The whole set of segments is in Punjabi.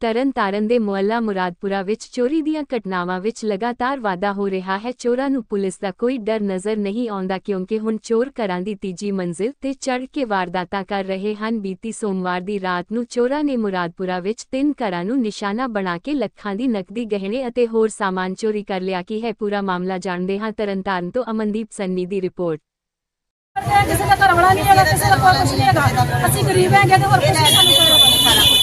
ਤਰਨਤਾਰਨ ਦੇ ਮੁਹੱਲਾ ਮੁਰਾਦਪੁਰਾ ਵਿੱਚ ਚੋਰੀ ਦੀਆਂ ਘਟਨਾਵਾਂ ਵਿੱਚ ਲਗਾਤਾਰ ਵਾਧਾ ਹੋ ਰਿਹਾ ਹੈ। ਚੋਰਾਂ ਨੂੰ ਪੁਲਿਸ ਦਾ ਕੋਈ ਡਰ ਨਜ਼ਰ ਨਹੀਂ ਆਉਂਦਾ ਕਿਉਂਕਿ ਹੁਣ ਚੋਰ ਘਰਾਂ ਦੀ ਤੀਜੀ ਮੰਜ਼ਿਲ ਤੇ ਚੜ੍ਹ ਕੇ ਵਾਰਦਾਤਾਂ ਕਰ ਰਹੇ ਹਨ। ਬੀਤੀ ਸੋਮਵਾਰ ਦੀ ਰਾਤ ਨੂੰ ਚੋਰਾਂ ਨੇ ਮੁਰਾਦਪੁਰਾ ਵਿੱਚ ਤਿੰਨ ਘਰਾਂ ਨੂੰ ਨਿਸ਼ਾਨਾ ਬਣਾ ਕੇ ਲੱਖਾਂ ਦੀ ਨਕਦੀ, ਗਹਿਣੇ ਅਤੇ ਹੋਰ ਸਾਮਾਨ ਚੋਰੀ ਕਰ ਲਿਆ। ਕੀ ਹੈ ਪੂਰਾ ਮਾਮਲਾ ਜਾਣਦੇ ਹਾਂ ਤਰਨਤਾਰਨ ਤੋਂ ਅਮਨਦੀਪ ਸੰਨੀ ਦੀ ਰਿਪੋਰਟ। ਕਿਸੇ ਦਾ ਘਰ ਵਾਲਾ ਨਹੀਂ ਹੈਗਾ, ਕਿਸੇ ਦਾ ਕੋਈ ਕੁਝ ਨਹੀਂ ਹੈਗਾ। ਅਸੀਂ ਗਰੀਬ ਹੈਗੇ ਤੇ ਹੋਰ ਕੁਝ ਨਹੀਂ ਸਾਨੂੰ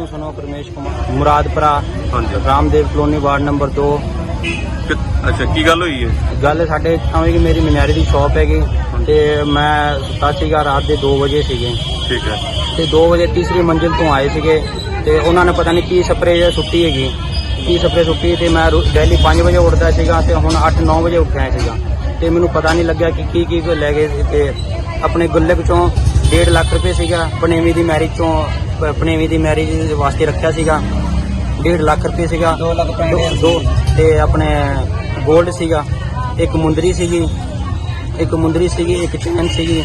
ਸੋਨੂ ਸਨੋ ਪਰਮੇਸ਼ ਕੁਮਾਰ। ਮੁਰਾਦਪੁਰਾ ਹਾਂਜੀ। ਰਾਮਦੇਵ ਕਲੋਨੀ ਵਾਰਡ ਨੰਬਰ 2 ਕਿ- ਅੱਛਾ ਕੀ ਗੱਲ ਹੋਈ ਹੈ? ਗੱਲ ਸਾਡੇ ਆਵੇਂ ਕਿ ਮੇਰੀ ਮਨਿਆਰੀ ਦੀ ਸ਼ਾਪ ਹੈਗੀ ਤੇ ਮੈਂ ਸੁੱਤਾ ਸੀਗਾ ਰਾਤ ਦੇ 2 ਵਜੇ ਸੀਗੇ। ਠੀਕ ਹੈ। ਤੇ 2 ਵਜੇ ਤੀਸਰੀ ਮੰਜ਼ਿਲ ਤੋਂ ਆਏ ਸੀਗੇ ਤੇ ਉਹਨਾਂ ਨੇ ਪਤਾ ਨਹੀਂ ਕੀ ਸਪਰੇਅ ਸੁੱਟੀ ਹੈਗੀ। ਕੀ ਸਪਰੇਅ ਸੁੱਟੀ ਤੇ ਮੈਂ ਰੋ- ਡੇਲੀ 5 ਵਜੇ ਉੱਠਦਾ ਸੀਗਾ ਤੇ ਹੁਣ 8-9 ਵਜੇ ਉੱਠਿਆ ਸੀਗਾ। ਤੇ ਮੈਨੂੰ ਪਤਾ ਨਹੀਂ ਲੱਗਿਆ ਕਿ ਕੀ ਕੀ ਲੈ ਗਏ ਸੀ ਤੇ ਆਪਣੇ ਗੁੱਲਕ ਚੋਂ 1.5 ਲੱਖ ਰੁਪਏ ਸੀਗਾ ਪਣੇਵੀ ਦੀ ਮੈਰਿਜ ਚੋਂ ਪ- ਦੀ ਮੈਰਿਜ ਵਾਸਤੇ ਰੱਖਿਆ ਸੀਗਾ। 1.5 ਲੱਖ ਰੁਪਏ ਸੀਗਾ। 2 ਲੱਖ ਦੋ ਤੇ ਆਪਣੇ 골ਡ ਸੀਗਾ ਇੱਕ ਮੁੰਦਰੀ ਸੀਗੀ ਇੱਕ ਮੁੰਦਰੀ ਸੀਗੀ ਇੱਕ ਚੈਨ ਸੀਗੀ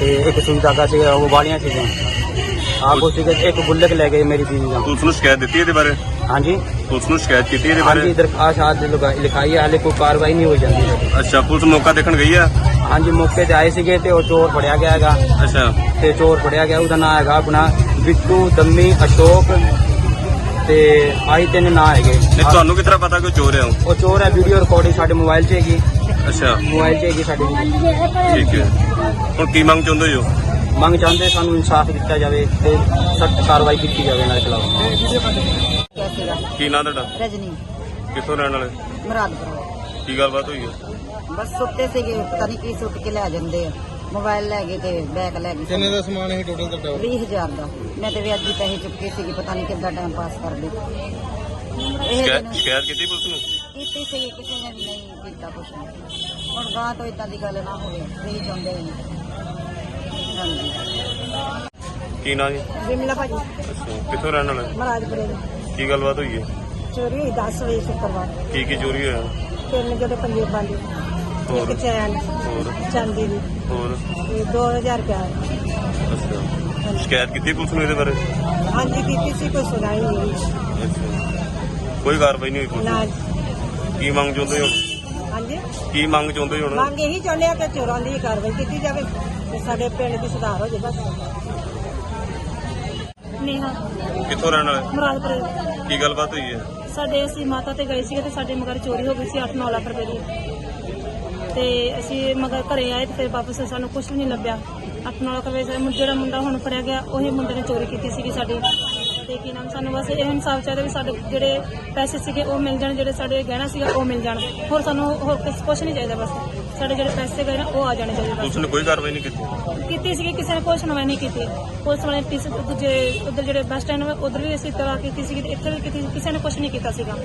ਤੇ ਇੱਕ ਸੂਈ ਧਾਗਾ ਸੀਗਾ ਉਹ ਵਾਲੀਆਂ ਸੀਗੀਆਂ। ਆਹ ਕੁਛ ਸੀਗਾ ਇੱਕ ਗੁੱਲਕ ਲੈ ਗਏ ਮੇਰੀ ਦੀਦੀ ਦਾ। ਪੁਲਿਸ ਨੂੰ ਸ਼ਿਕਾਇਤ ਦਿੱਤੀ ਇਹਦੇ ਬਾਰੇ? ਹਾਂਜੀ। ਪੁਲਿਸ ਨੂੰ ਸ਼ਿਕਾਇਤ ਕੀਤੀ ਇਹਦੇ ਹਾਂਜੀ ਬਾਰੇ ਦਰਖਾਸਤ ਆਜ ਲਿਖਾਈ ਹੈ ਹਾਲੇ ਕੋਈ ਕਾਰਵਾਈ ਨਹੀਂ ਹੋਈ ਜਾਂਦੀ ਹੈ ਅੱਛਾ ਪੁਲਿਸ ਮੌਕਾ ਦੇਖਣ ਗਈ ਆ? ਹਾਂਜੀ ਮੌਕੇ ਤੇ ਆਏ ਸੀਗੇ ਤੇ ਉਹ ਚੋਰ ਫੜਿਆ ਗਿਆ ਹੈਗਾ। ਅੱਛਾ। ਤੇ ਚੋਰ ਫੜਿਆ ਗਿਆ ਉਹਦਾ ਨਾਮ ਹੈਗਾ ਆਪਣਾ ਬਿੱਟੂ ਦੰਮੀ ਅਸ਼ੋਕ ਤੇ ਆਹੀ ਤਿੰਨ ਨਾਂ ਹੈਗੇ। ਨਹੀਂ ਤੁਹਾਨੂੰ ਕਿਸ ਤਰ੍ਹਾਂ ਪਤਾ ਕੋਈ ਚੋਰ ਆ ਉਹ? ਉਹ ਚੋਰ ਹੈ ਵੀਡੀਓ ਰਿਕਾਰਡਿੰਗ ਸਾਡੇ ਮੋਬਾਈਲ 'ਚ ਹੈਗੀ। ਅੱਛਾ। ਮੋਬਾਈਲ 'ਚ ਹੈਗੀ ਸਾਡੇ ਠੀਕ ਹੈ। ਹੁਣ ਕੀ ਮੰਗ ਚਾਹੁੰਦੇ ਹੋ? ਮੰਗ ਚਾਹੁੰਦੇ ਸਾਨੂੰ ਇਨਸਾਫ ਦਿੱਤਾ ਜਾਵੇ ਤੇ ਸਖਤ ਕਾਰਵਾਈ ਕੀਤੀ ਜਾਵੇ ਇਹਨਾਂ ਦੇ ਖਿਲਾਫ। ਸੀਗਾ ਕੀ ਨਾਂ ਤੁਹਾਡਾ? ਰਜਨੀ। ਕਿੱਥੋਂ ਰਹਿਣ ਵਾਲੇ? ਮੁਰਾਦਪੁਰ। ਕੀ ਗੱਲਬਾਤ ਹੋਈ ਹੈ? ਬਸ ਸੁੱਤੇ ਸੀਗੇ ਪਤਾ ਨਹੀਂ ਕੀ ਸੁੱਟ ਕੇ ਲੈ ਜਾਂਦੇ ਆ। ਮੋਬਾਈਲ ਲੈ ਗਏ ਤੇ ਬੈਗ ਲੈ ਗਏ। ਕਿੰਨੇ ਦਾ ਸਮਾਨ ਹੈ ਟੋਟਲ ਤੁਹਾਡਾ? 20000 ਦਾ। ਮੈਂ ਤੇ ਵਿਆਜੀ ਪੈਸੇ ਚੁੱਕੇ ਸੀਗੇ ਪਤਾ ਨਹੀਂ ਕਿੱਦਾਂ ਟਾਈਮ ਪਾਸ ਕਰਦੇ। ਇਹ ਸ਼ਿਕਾਇਤ ਦਿਨ ਸ਼ਿਕਾਇਤ ਕੀਤੀ ਪੁਲਿਸ ਨੂੰ? ਕੀਤੀ ਸੀ ਕਿਸੇ ਨੇ ਵੀ ਨਹੀਂ ਕੀਤਾ ਕੁਛ ਨਹੀਂ ਹੁਣ ਗਾਂ ਤੋਂ ਇਦਾਂ ਦੀ ਗੱਲ ਨਾ ਹੋਵੇ ਇਹ ਚਾਹੁੰਦੇ ਨੇ ਹਾਂਜੀ। ਕੀ ਨਾਂ ਜੀ? ਵਿਮਲਾ ਭਾਜੀ। ਅੱਛਾ ਕਿੱਥੋਂ ਰਹਿਣ ਵਾਲੇ? ਮਹਾਰਾਜਪੁਰੇ ਦੀ ਕੀ ਗੱਲਬਾਤ ਹੋਈ ਹੈ? ਚੋਰੀ ਹੋਈ 10 ਵਜੇ ਸ਼ੁੱਕਰਵਾਰ। ਕੀ ਕੀ ਚੋਰੀ ਹੋਇਆ? ਤਿੰਨ ਜਿਹੜੇ ਪੰਜੇ ਬਾਂਦੇ। ਹੋਰ? ਇੱਕ ਚੈਨ। ਹੋਰ? ਚਾਂਦੀ ਦੀ ਹੋਰ? ਤੇ 2000 ਰੁਪਇਆ। ਅੱਛਾ। ਸ਼ਿਕਾਇਤ ਕੀਤੀ ਪੁਲਿਸ ਨੂੰ ਇਹਦੇ ਬਾਰੇ? ਹਾਂਜੀ ਕੀਤੀ ਸੀ ਕੋਈ ਸੁਣਾਈ ਨਹੀਂ। ਅੱਛਾ। ਕੋਈ ਕਾਰਵਾਈ ਨਹੀਂ ਹੋਈ ਪੁਲਿਸ ਨਾ ਦੀ। ਕੀ ਮੰਗ ਚਾਹੁੰਦੇ ਹੋ? ਹਾਂਜੀ? ਕੀ ਮੰਗ ਚਾਹੁੰਦੇ ਹੋ ਹੁਣ? ਮੰਗ ਇਹੀ ਚਾਹੁੰਦੇ ਆ ਕਿ ਚੋਰਾਂ ਦੀ ਕਾਰਵਾਈ ਕੀਤੀ ਜਾਵੇ ਤੇ ਸਾਡੇ ਪਿੰਡ ਦੀ ਸੁਧਾਰ ਹੋ ਜਾਵੇ ਬਸ। ਨੇਹਾ ਕਿੱਥੋਂ ਰਹਿਣ ਵਾਲੇ? ਮੁਰਾਦਪੁਰ। ਕੀ ਗੱਲਬਾਤ ਹੋਈ ਹੈ? ਸਾਡੇ ਅਸੀਂ ਮਾਤਾ ਤੇ ਗਏ ਸੀਗੇ ਤੇ ਸਾਡੇ ਮਗਰ ਚੋਰੀ ਹੋ ਗਈ ਸੀ 8-9 ਲੱਖ ਰੁਪਏ ਦੀ। ਤੇ ਅਸੀਂ ਮਗਰ ਘਰੇ ਆਏ ਤੇ ਫਿਰ ਵਾਪਸ ਸਾਨੂੰ ਕੁਝ ਵੀ ਨਹੀਂ ਲੱਭਿਆ। 8-9 ਲੱਖ ਰੁਪਏ ਦਾ ਜਿਹੜਾ ਮੁੰਡਾ ਹੁਣ ਫੜਿਆ ਗਿਆ ਉਹੀ ਮੁੰਡੇ ਨੇ ਚੋਰੀ ਕੀਤੀ ਸੀਗੀ ਸਾਡੀ। ਤੇ ਕੀ ਨਾਮ ਸਾਨੂੰ ਬਸ ਇਹ ਇਨਸਾਫ ਚਾਹੀਦਾ ਵੀ ਸਾਡੇ ਜਿਹੜੇ ਪੈਸੇ ਸੀਗੇ ਉਹ ਮਿਲ ਜਾਣ ਜਿਹੜੇ ਸਾਡੇ ਗਹਿਣਾ ਸੀਗਾ ਉਹ ਮਿਲ ਜਾਣ। ਹੋਰ ਸਾਨੂੰ ਹੋਰ ਕੁਝ ਨਹੀਂ ਚਾਹੀਦਾ ਬਸ। ਸਾਡੇ ਜਿਹੜੇ ਪੈਸੇ ਗਏ ਨਾ ਉਹ ਆ ਜਾਣੇ ਚਾਹੀਦੇ ਪੁਲਿਸ ਨੇ ਕੋਈ ਕਾਰਵਾਈ ਨਹੀਂ ਕੀਤੀ? ਕੀਤੀ ਸੀਗੀ ਕਿਸੇ ਨੇ ਕੋਈ ਸੁਣਵਾਈ ਨਹੀਂ ਕੀਤੀ। ਪੁਲਿਸ ਵਾਲੇ ਪਿਸ ਦੂਜੇ ਉਧਰ ਜਿਹੜੇ ਬੱਸ ਸਟੈਂਡ ਉਧਰ ਵੀ ਇਸੇ ਤਰ੍ਹਾਂ ਕੀਤੀ ਸੀਗੀ ਤੇ ਇੱਥੇ ਵੀ ਕੀਤੀ ਕਿਸੇ ਨੇ ਕੁਝ ਨਹੀਂ ਕੀਤਾ ਸੀਗਾ।